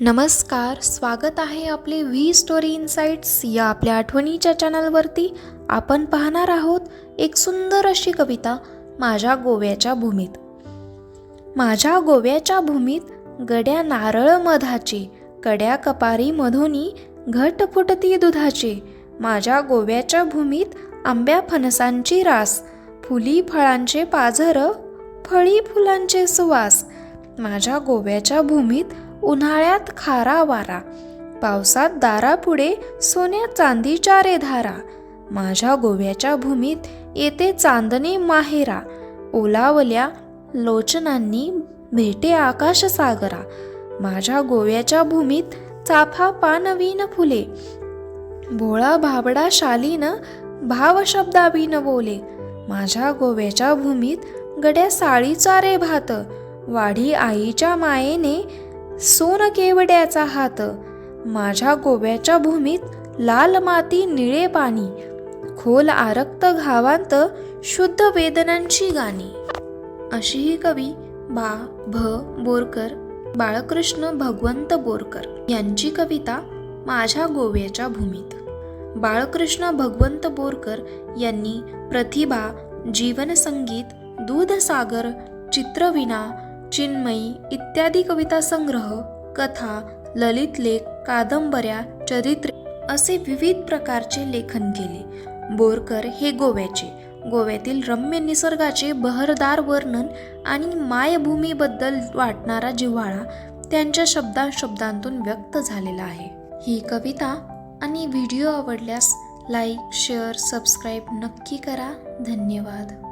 नमस्कार स्वागत आहे आपले व्ही स्टोरी इन्साइट्स या आपल्या आठवणीच्या चॅनलवरती. आपण पाहणार आहोत एक सुंदर अशी कविता माझ्या गोव्याच्या भूमीत. माझ्या गोव्याच्या भूमीत गड्या नारळ मधाचे कड्या कपारी मधोनी घट फुटती दुधाचे. माझ्या गोव्याच्या भूमीत आंब्या फणसांची रास फुली फळांचे पाझर फळी फुलांचे सुवास. माझ्या गोव्याच्या भूमीत उन्हाळ्यात खारा वारा. पावसात दारापुढे सोन्या चांदीच्या रे धारा माझ्या गोव्याच्या भूमीत येते चांदणी माहेरा. ओलावल्या लोचनांनी भेटे आकाश सागरा माझ्या गोव्याच्या भूमीत चाफा पानवीन फुले. भोळा भाबडा शालीन भाव शब्दाबीन बोले. माझ्या गोव्याच्या भूमीत गड्या साळीचा रे भात. वाढी आईच्या मायेने सोन केवड्याचा हात. माझ्या गोव्याच्या भूमीत लाल माती निळे पाणी खोल आरक्त घावांत शुद्ध वेदनांची गाणी. अशी ही कवी बा भ बोरकर बाळकृष्ण भगवंत बोरकर यांची कविता माझ्या गोव्याच्या भूमीत. बाळकृष्ण भगवंत बोरकर यांनी प्रतिभा जीवनसंगीत दूधसागर चित्रविना चिन्मयी इत्यादी कविता संग्रह कथा ललित लेख कादंबऱ्या चरित्रे असे विविध प्रकारचे लेखन केले. बोरकर हे गोव्याचे. गोव्यातील रम्य निसर्गाचे बहरदार वर्णन आणि मायभूमीबद्दल वाटणारा जिव्हाळा त्यांच्या शब्दांशब्दांतून व्यक्त झालेला आहे. ही कविता आणि व्हिडिओ आवडल्यास लाईक शेअर सबस्क्राईब नक्की करा. धन्यवाद.